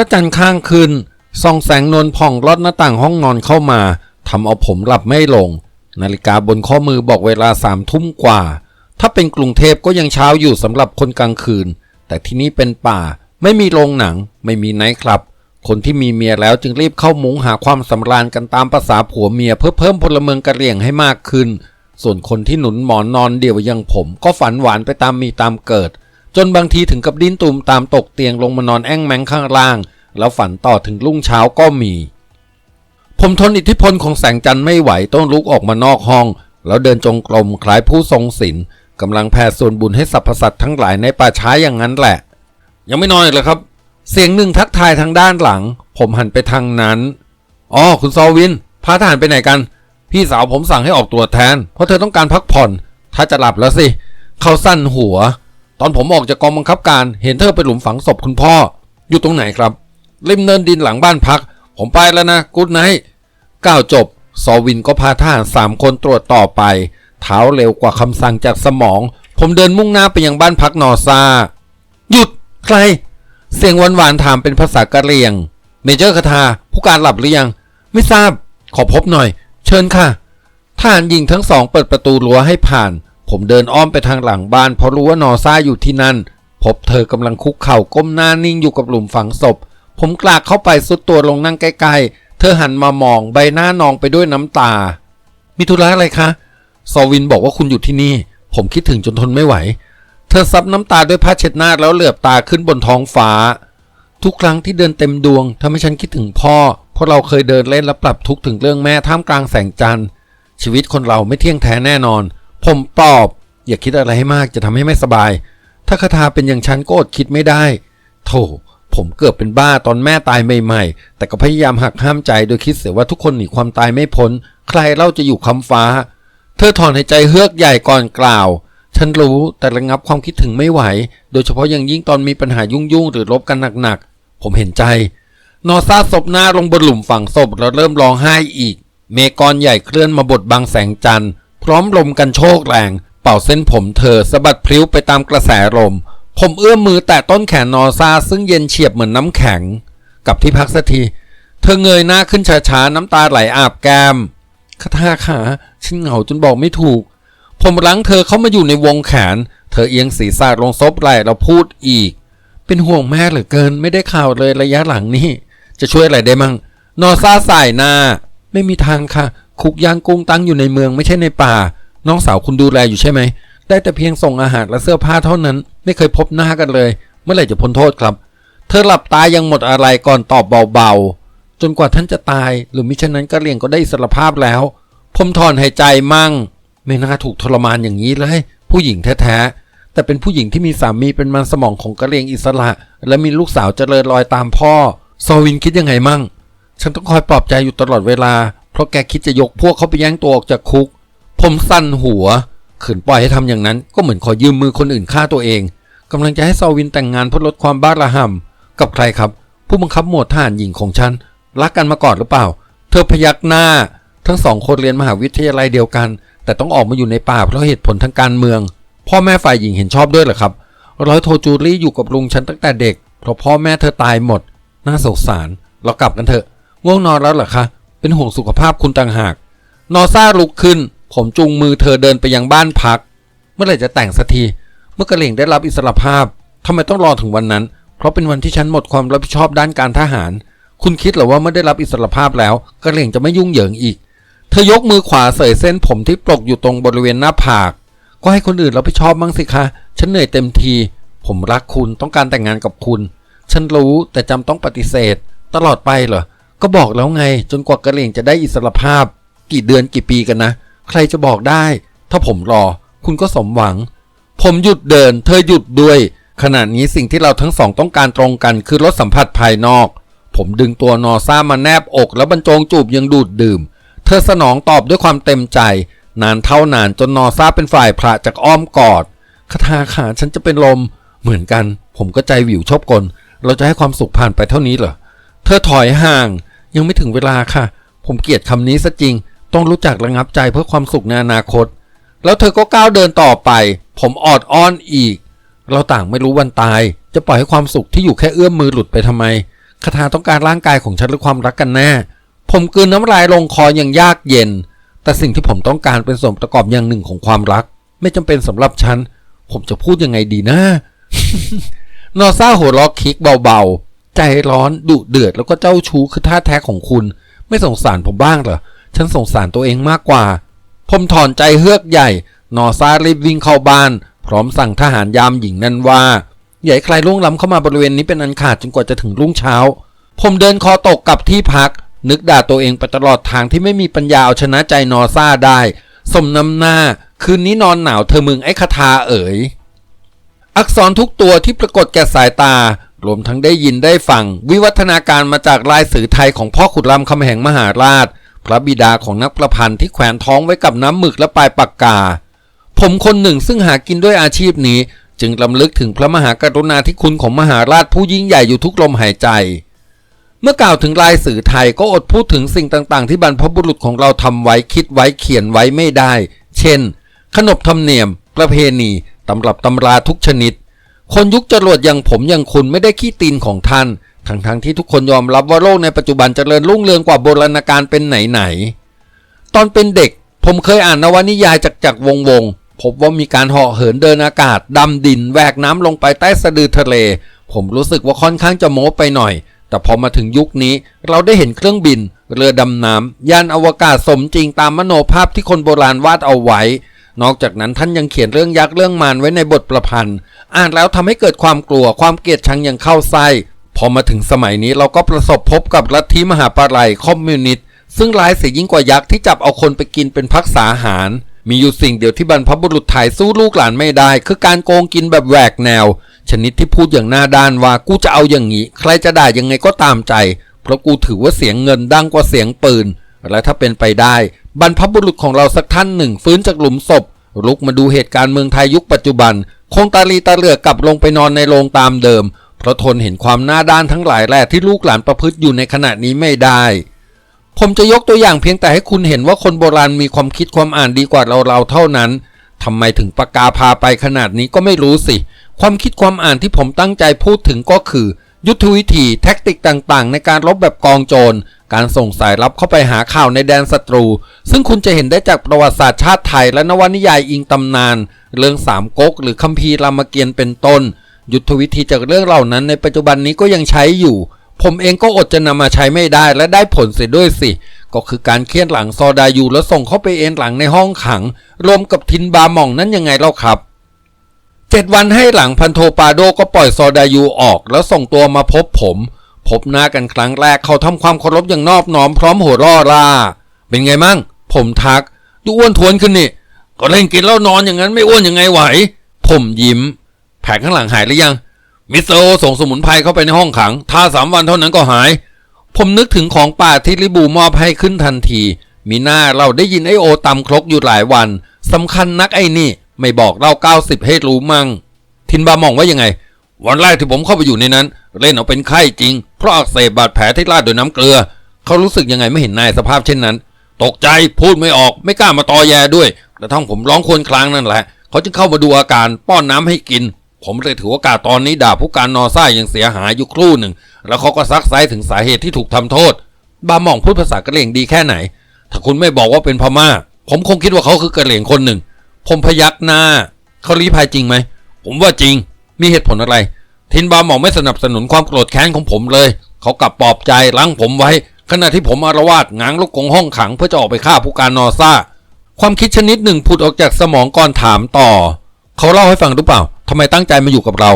ระจันทร์ข้างคืนส่องแสงนวลผ่องลอดหน้าต่างห้องนอนเข้ามาทำเอาผมหลับไม่ลง นาฬิกาบนข้อมือบอกเวลาสามทุ่มกว่า ถ้าเป็นกรุงเทพก็ยังเช้าอยู่สำหรับคนกลางคืน แต่ที่นี่เป็นป่า ไม่มีโรงหนัง ไม่มีไนท์คลับ คนที่มีเมียแล้วจึงรีบเข้ามุงหาความสำราญกันตามภาษาผัวเมียเพื่อเพิ่มพลเมืองกระเรี่ยงให้มากขึ้น ส่วนคนที่หนุนหมอนนอนเดี่ยวอย่างผม ก็ฝันหวานไปตามมีตามเกิด จนบางทีถึงกับดิ้นตุมตามตกเตียงลงมานอนแอ่งแมงข้างล่าง แล้วฝันต่อถึงรุ่งเช้าก็มี ผมทนอิทธิพลของแสงจันทร์ไม่ไหวต้องลุกออกมานอกห้อง แล้วเดินจงกรมคล้ายผู้ทรงศีลกำลังแผ่ส่วนบุญให้สรรพสัตว์ทั้งหลายในป่าช้าอย่างนั้นแหละ ยังไม่นอนอีกเลยครับ เสียงหนึ่งทักทายทางด้านหลัง ผมหันไปทางนั้นอ๋อคุณซอวินพาทหารไปไหนกัน พี่สาวผมสั่งให้ออกตัวแทน เพราะเธอต้องการพักผ่อน ถ้าจะหลับแล้วสิ เขาสั้นหัว ตอนผมออกจากกองบังคับการเห็นเธอไปหลุมฝังศพคุณพ่อ อยู่ตรงไหนครับริมเนินดินหลังบ้านพัก ผมไปแล้วนะกูดไนท์ก้าวจบ ซอวินก็พาทหารสามคนตรวจต่อไป เท้าเร็วกว่าคำสั่งจากสมอง ผมเดินมุ่งหน้าไปยังบ้านพักนอซา หยุดใคร เสียงหวานๆถามเป็นภาษากะเหรี่ยง เมเจอร์คาทา ผู้การหลับหรือยัง ไม่ทราบ ขอพบหน่อย เชิญค่ะทหารหญิงทั้งสองเปิดประตูรั้วให้ผ่าน ผมเดินอ้อมไปทางหลังบ้าน เพราะรู้ว่านอซ่าอยู่ที่นั่น พบเธอกำลังคุกเข่าก้มหน้านิ่งอยู่กับหลุมฝังศพ ผมกลากเข้าไปสุดตัวลงนั่งใกล้ๆ เธอหันมามองใบหน้านองไปด้วยน้ำตา มีธุระอะไรคะซอวินบอกว่าคุณอยู่ที่นี่ ผมคิดถึงจนทนไม่ไหว เธอซับน้ำตาด้วยผ้าเช็ดหน้าแล้วเหลือบตาขึ้นบนท้องฟ้า ทุกครั้งที่เดินเต็มดวงทำให้ฉันคิดถึงพ่อ เพราะเราเคยเดินเล่นและปรับทุกข์ถึงเรื่องแม่ท่ามกลางแสงจันทร์ชีวิตคนเราไม่เที่ยงแท้แน่นอน ผมตอบ อย่าคิดอะไรให้มากจะทำให้ไม่สบาย ถ้าคาถาเป็นอย่างฉันก็อดคิดไม่ได้โธ่ผมเกือบเป็นบ้าตอนแม่ตายใหม่ๆ แต่ก็พยายามหักห้ามใจโดยคิดเสียว่าทุกคนหนีความตายไม่พ้น ใครเล่าจะอยู่คำฟ้า เธอถอนหายใจเฮือกใหญ่ก่อนกล่าว ฉันรู้แต่ระงับความคิดถึงไม่ไหว โดยเฉพาะอย่างยิ่งตอนมีปัญหายุ่งๆ หรือรบกันหนักๆ ผมเห็นใจ นอซาศพหน้าลงบนหลุมฝังศพแล้วเริ่มร้องไห้อีก เมกอนใหญ่เคลื่อนมาบดบังแสงจันทร์ พร้อมลมกันโชกแรง เป่าเส้นผมเธอสะบัดพลิ้วไปตามกระแสลม ผมเอื้อมมือแตะต้นแขนนอซาซึ่งเย็นเฉียบเหมือนน้ำแข็ง กับที่พักสักที เธอเงยหน้าขึ้นช้าๆน้ำตาไหลอาบแก้มคาทาขาฉันเหงาจนบอกไม่ถูก ผมรั้งเธอเข้ามาอยู่ในวงแขน เธอเอียงศีรษะลงซบไหล่แล้วพูดอีก เป็นห่วงแม่เหลือเกินไม่ได้ข่าวเลยระยะหลังนี่จะช่วยอะไรได้มั่งนอซาสายหน้า ไม่มีทางค่ะ คุกย่างกุ้งตั้งอยู่ในเมืองไม่ใช่ในป่า น้องสาวคุณดูแลอยู่ใช่ไหม ได้แต่เพียงส่งอาหารและเสื้อผ้าเท่านั้น ไม่เคยพบหน้ากันเลย เมื่อไหร่จะพ้นโทษครับ เธอหลับตายังหมดอะไรก่อนตอบเบาๆ จนกว่าท่านจะตาย หรือมิฉะนั้นก็เลี่ยงก็ได้อิสรภาพแล้ว ผมถอนหายใจมั่ง ไม่น่าถูกทรมานอย่างนี้เลย ผู้หญิงแท้ๆ แต่เป็นผู้หญิงที่มีสามีเป็นมันสมองของกะเลียงอิสระ และมีลูกสาวเจริญรอยตามพ่อ ซอวินคิดยังไงมั่ง ฉันต้องคอยปลอบใจอยู่ตลอดเวลา เพราะแกคิดจะยกพวกเขาไปแย่งตัวออกจากคุก ผมสั่นหัวขืนปล่อยให้ทำอย่างนั้นก็เหมือนขอยืมมือคนอื่นฆ่าตัวเองกำลังจะให้ซอวินแต่งงานเพื่อลดความบ้าระห่ำกับใครครับ ผู้บังคับหมวดทหารหญิงของฉัน รักกันมาก่อนหรือเปล่า เธอพยักหน้า ทั้งสองคนเรียนมหาวิทยาลัยเดียวกัน แต่ต้องออกมาอยู่ในป่าเพราะเหตุผลทางการเมือง พ่อแม่ฝ่ายหญิงเห็นชอบด้วยเหรอครับร้อยโทจูรี่อยู่กับลุงฉันตั้งแต่เด็กเพราะพ่อแม่เธอตายหมด น่าสงสาร เรากลับกันเถอะง่วงนอนแล้วเหรอคะ เป็นห่วงสุขภาพคุณต่างหาก นอซ่าลุกขึ้น ผมจูงมือเธอเดินไปยังบ้านพัก เมื่อไหร่จะแต่งสักที เมื่อกระเหล่งได้รับอิสรภาพทำไมต้องรอถึงวันนั้น เพราะเป็นวันที่ฉันหมดความรับผิดชอบด้านการทหาร คุณคิดเหรอว่าเมื่อได้รับอิสรภาพแล้ว กระเหล่งจะไม่ยุ่งเหยิงอีก เธอยกมือขวาเสยเส้นผมที่ปลกอยู่ตรงบริเวณหน้าผาก ก็ให้คนอื่นรับผิดชอบบ้างสิคะ ฉันเหนื่อยเต็มที ผมรักคุณต้องการแต่งงานกับคุณ ฉันรู้แต่จำต้องปฏิเสธ ตลอดไปเหรอ ก็บอกแล้วไง จนกว่ากระเหลี่ยงจะได้อิสรภาพ กี่เดือนกี่ปีกันนะ ใครจะบอกได้ ถ้าผมรอ คุณก็สมหวัง ผมหยุดเดิน เธอหยุดด้วย ขณะนี้สิ่งที่เราทั้งสองต้องการตรงกันคือรสสัมผัสภายนอก ผมดึงตัวนอซ่ามาแนบอกแล้วบรรจงจูบยังดูดดื่ม เธอสนองตอบด้วยความเต็มใจ นานเท่านานจนนอซ่าเป็นฝ่ายพระจากอ้อมกอดคาถาขาฉันจะเป็นลม เหมือนกัน ผมก็ใจวิวชอบกล เราจะให้ความสุขผ่านไปเท่านี้เหรอ เธอถอยห่าง ยังไม่ถึงเวลาค่ะ ผมเกลียดคำนี้ซะจริง ต้องรู้จักระงับใจเพื่อความสุขในอนาคต แล้วเธอก็ก้าวเดินต่อไป ผมออดอ้อนอีก เราต่างไม่รู้วันตาย จะปล่อยให้ความสุขที่อยู่แค่เอื้อมมือหลุดไปทำไมคาถาต้องการร่างกายของฉันหรือความรักกันแน่ ผมกืนน้ำลายลงคออย่างยากเย็น แต่สิ่งที่ผมต้องการเป็นส่วนประกอบอย่างหนึ่งของความรัก ไม่จำเป็นสำหรับฉัน ผมจะพูดยังไงดีนะนอซ่าหัวเราะคิกเบาๆ ใจร้อนดุเดือดแล้วก็เจ้าชู้คือท่าแท้ของคุณ ไม่สงสารผมบ้างเหรอฉันสงสารตัวเองมากกว่า ผมถอนใจเฮือกใหญ่ นอซ่ารีบวิ่งเข้าบ้าน พร้อมสั่งทหารยามหญิงนั้นว่าอย่าให้ใครล่วงล้ำเข้ามาบริเวณนี้เป็นอันขาดจนกว่าจะถึงรุ่งเช้า ผมเดินคอตกกลับที่พัก นึกด่าตัวเองไปตลอดทางที่ไม่มีปัญญาเอาชนะใจนอซ่าได้ สมน้ำหน้า คืนนี้นอนหนาวเธอมึงไอ้คาทาเอ๋ย อักษรทุกตัวที่ปรากฏแก่สายตา รวมทั้งได้ยินได้ฟัง วิวัฒนาการมาจากลายสื่อไทยของพ่อขุนรามคำแหงมหาราช พระบิดาของนักประพันธ์ที่แขวนท้องไว้กับน้ำหมึกและปลายปากกา ผมคนหนึ่งซึ่งหากินด้วยอาชีพนี้ จึงลำลึกถึงพระมหากรุณาธิคุณของมหาราชผู้ยิ่งใหญ่อยู่ทุกลมหายใจ เมื่อกล่าวถึงลายสื่อไทยก็อดพูดถึงสิ่งต่าง ๆ ที่บรรพบุรุษของเราทำไว้คิดไว้เขียนไว้ไม่ได้ เช่น ขนบธรรมเนียม ประเพณีตำรับตำราทุกชนิด คนยุคจรวดอย่างผมอย่างคุณไม่ได้ขี้ตีนของท่าน ทั้งๆทที่ทุกคนยอมรับว่าโลกในปัจจุบันเจริญรุ่งเรืองกว่าโบราณกาลเป็นไหนๆ ตอนเป็นเด็ก ผมเคยอ่านนวนิยายจากจากวงวง พบว่ามีการเหาะเหินเดินอากาศ ดำดินแหวกน้ำลงไปใต้สะดือทะเล ผมรู้สึกว่าค่อนข้างจะโม้ไปหน่อย แต่พอมาถึงยุคนี้เราได้เห็นเครื่องบิน เรือดำน้ำยานอวกาศสมจริงตามมโนภาพที่คนโบราณวาดเอาไว้ นอกจากนั้นท่านยังเขียนเรื่องยักษ์เรื่องมารไว้ในบทประพันธ์ อ่านแล้วทำให้เกิดความกลัวความเกลียดชังอย่างเข้าไส้พอมาถึงสมัยนี้เราก็ประสบพบกับลัทธิมหาปลายคอมมิวนิสต์ซึ่งร้ายเสียยิ่งกว่ายักษ์ที่จับเอาคนไปกินเป็นพักษาหาร มีอยู่สิ่งเดียวที่บรรพบุรุษไทยสู้ลูกหลานไม่ได้ คือการโกงกินแบบแหวกแนว ชนิดที่พูดอย่างหน้าด้านว่ากูจะเอาอย่างนี้ ใครจะด่ายังไงก็ตามใจ เพราะกูถือว่าเสียงเงินดังกว่าเสียงปืน และถ้าเป็นไปได้ บรรพบุรุษของเราสักท่านหนึ่ง ฟื้นจากหลุมศพ ลุกมาดูเหตุการณ์เมืองไทยยุคปัจจุบัน คงตาลีตาเหลือกกลับลงไปนอนในโรงตามเดิม เพราะทนเห็นความหน้าด้านทั้งหลายแหล่ที่ลูกหลานประพฤติอยู่ในขณะนี้ไม่ได้ ผมจะยกตัวอย่างเพียงแต่ให้คุณเห็นว่าคนโบราณมีความคิดความอ่านดีกว่าเราเราเท่านั้นทำไมถึงปากกาพาไปขนาดนี้ก็ไม่รู้สิ ความคิดความอ่านที่ผมตั้งใจพูดถึงก็คือ ยุทธวิธีแท็กติกต่างๆ ในการรบแบบกองโจร การส่งสายลับเข้าไปหาข่าวในแดนศัตรู ซึ่งคุณจะเห็นได้จากประวัติศาสตร์ชาติไทยและนวนิยายอิงตำนาน เรื่องสามก๊กหรือคัมภีร์รามเกียรติ์เป็นต้น ยุทธวิธีจากเรื่องเหล่านั้นในปัจจุบันนี้ก็ยังใช้อยู่ ผมเองก็อดจะนำมาใช้ไม่ได้และได้ผลเสียด้วยสิ ก็คือการเคี่ยนหลังซอดายูแล้วส่งเข้าไปเอ็นหลังในห้องขัง รวมกับทินบาหม่องนั้นยังไงเล่าครับเจ็ดวันให้หลังพันโทปาโดก็ปล่อยซอดายูออก แล้วส่งตัวมาพบผม พบหน้ากันครั้งแรกเขาทำความเคารพอย่างนอบน้อมพร้อมหัวร่อร่าเป็นไงมั่ง ผมทัก ดูอ้วนทวนขึ้นนี่ ก็เล่นกินแล้วนอนอย่างนั้นไม่อ้วนยังไงไหว ผมยิ้ม แผลข้างหลังหายหรือยัง มิสเตอร์โอส่งสมุนไพรเข้าไปในห้องขังทาสามวันเท่านั้นก็หาย ผมนึกถึงของป่าที่ลิบูมอบให้ขึ้นทันที มีหน้าเราได้ยินไอโอตำครกอยู่หลายวันสำคัญนักไอ้นี่ ไม่บอกเล่าเก้าสิบให้รู้มั่ง ทินบามองว่ายังไง วันแรกที่ผมเข้าไปอยู่ในนั้น เล่นเอาเป็นไข้จริง เพราะอักเสบบาดแผลที่ราดด้วยน้ำเกลือ เขารู้สึกยังไงไม่เห็นนายสภาพเช่นนั้น ตกใจพูดไม่ออกไม่กล้ามาตอแยด้วยกระทั่งผมร้องควรครางนั่นแหละ เขาจึงเข้ามาดูอาการป้อนน้ำให้กิน ผมเลยถือโอกาสตอนนี้ด่าผู้การนอซ่ายังเสียหายอยู่ครู่หนึ่ง แล้วเขาก็ซักไซถึงสาเหตุที่ถูกทำโทษ บาหม่องพูดภาษากะเหรี่ยงดีแค่ไหน ถ้าคุณไม่บอกว่าเป็นพม่า ผมคงคิดว่าเขาคือกะเหรี่ยงคนหนึ่ง ผมพยักหน้าเขารีพายจริงไหมผมว่าจริง มีเหตุผลอะไร ทินบาหมองไม่สนับสนุนความโกรธแค้นของผมเลย เขากลับปลอบใจล้างผมไว้ ขณะที่ผมอารวาสง้างลูกกงห้องขังเพื่อจะออกไปฆ่าผู้การนอซ่า ความคิดชนิดหนึ่งผุดออกจากสมองก่อนถามต่อ เขาเล่าให้ฟังหรือเปล่าทำไมตั้งใจมาอยู่กับเรา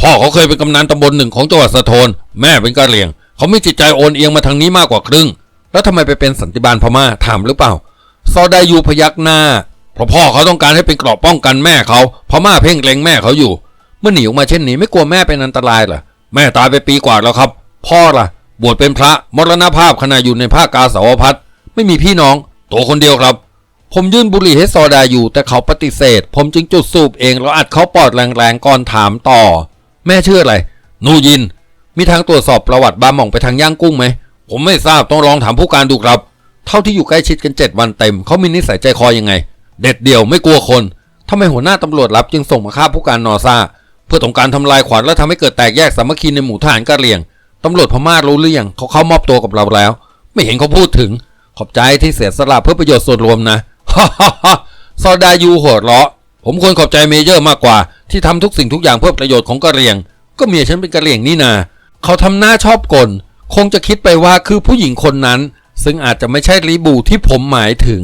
พ่อเขาเคยเป็นกำนันตำบลหนึ่งของจังหวัดสะโทนแม่เป็นกะเหรี่ยง เขามีจิตใจโอนเอียงมาทางนี้มากกว่าครึ่ง แล้วทำไมไปเป็นสันติบาลพม่าถามหรือเปล่าซอดายูพยักหน้าเพราะพ่อเขาต้องการให้เป็นเกราะป้องกันแม่เขาพม่าเพ่งเล็งแม่เขาอยู่ เมื่อหนีออกมาเช่นนี้ไม่กลัวแม่เป็นอันตรายเหรอแม่ตายไปปีกว่าแล้วครับ พ่อล่ะ บวชเป็นพระมรณภาพขณะอยู่ในภาคกาสาวพัฒไม่มีพี่น้อง ตัวคนเดียวครับ ผมยื่นบุหรี่ให้ซอดาอยู่ แต่เขาปฏิเสธ ผมจึงจุดสูบเองแล้วอัดเขาปอดแรงๆก่อนถามต่อ แม่ชื่ออะไร นูยิน มีทางตรวจสอบประวัติบาหม่องไปทางย่างกุ้งไหมผมไม่ทราบต้องลองถามผู้การดูครับ เท่าที่อยู่ใกล้ชิดกันเจ็ดวันเต็มเขามีนิสัยใจคอยังไง เด็ดเดี่ยวไม่กลัวคนทำไมหัวหน้าตำรวจรับจึงส่งมาฆ่าผู้การนอซ่า เพื่อต้องการทำลายขวัญและทำให้เกิดแตกแยกสามัคคีในหมู่ทหารกะเหรี่ยงตำรวจพม่ารู้หรือยังเขาเข้ามอบตัวกับเราแล้ว ไม่เห็นเขาพูดถึง ขอบใจที่เสียสละเพื่อประโยชน์ส่วนรวมนะฮ่าฮ่าฮ่าซอดายูหัวเราะผมควรขอบใจเมเยอร์มากกว่า ที่ทำทุกสิ่งทุกอย่างเพื่อประโยชน์ของกะเหรี่ยง ก็เมียฉันเป็นกะเหรี่ยงนี่นาเขาทำหน้าชอบกลคงจะคิดไปว่าคือผู้หญิงคนนั้น ซึ่งอาจจะไม่ใช่ลีบูที่ผมหมายถึง